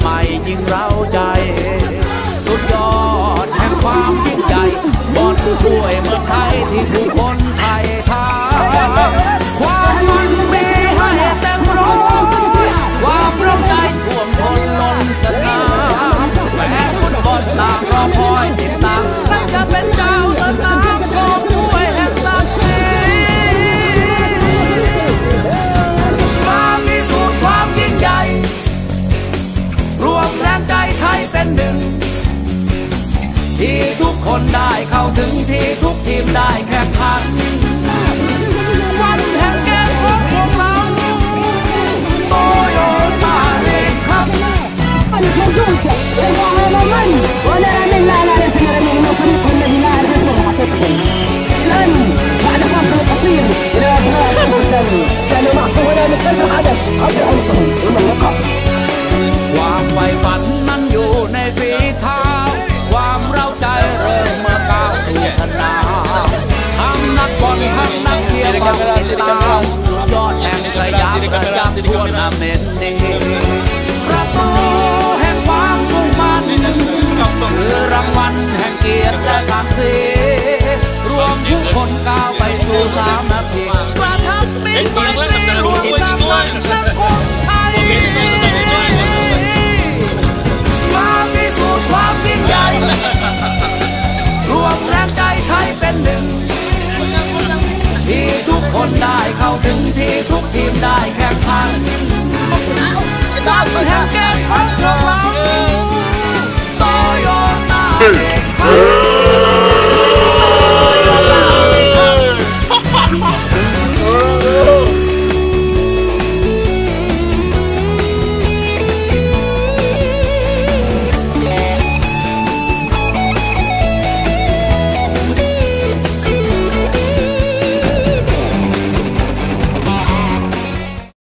ใหม่ยิ่งเร้าใจ สุดยอดแห่งความยิ่งใหญ่บอลถ้วยเมืองไทยที่ผู้คน เป็นหนึ่ง ที่ทุกคนได้เข้าถึงที่ทุกทีมได้แข่งขัน วันแห่งเกมของพวกเราโตโยต้าเองครับ الحدود يرفعها من ولا من لا لا ليس نرمي انه فريق الذي لا يعرف حقيقه الان بعد فاصل قصير الى ابناء البرتغال كانوا معكم هنا من خلف الحدث عبر عنقهم ثم اللقاء ความ อดแห่งสยามกระยับทั่วนาเมนดีประตูแห่งความมุ่งมั่นคือรางวัลแห่งเกียรติและศักดิ์ศรีรวมผู้คนก้าวไปสู่สามนาทีกระทับมิตรไม่มีรวมสร้างสรรค์สังคมไทยมาพิสูจน์ความยิ่งใหญ่รวมแรงใจไทยเป็นหนึ่ง ที่ทุกคนได้ เข้าถึงทีทุกทีมได้แค่พันดันแห่งเกมของพวกเราโตโยต้าเอง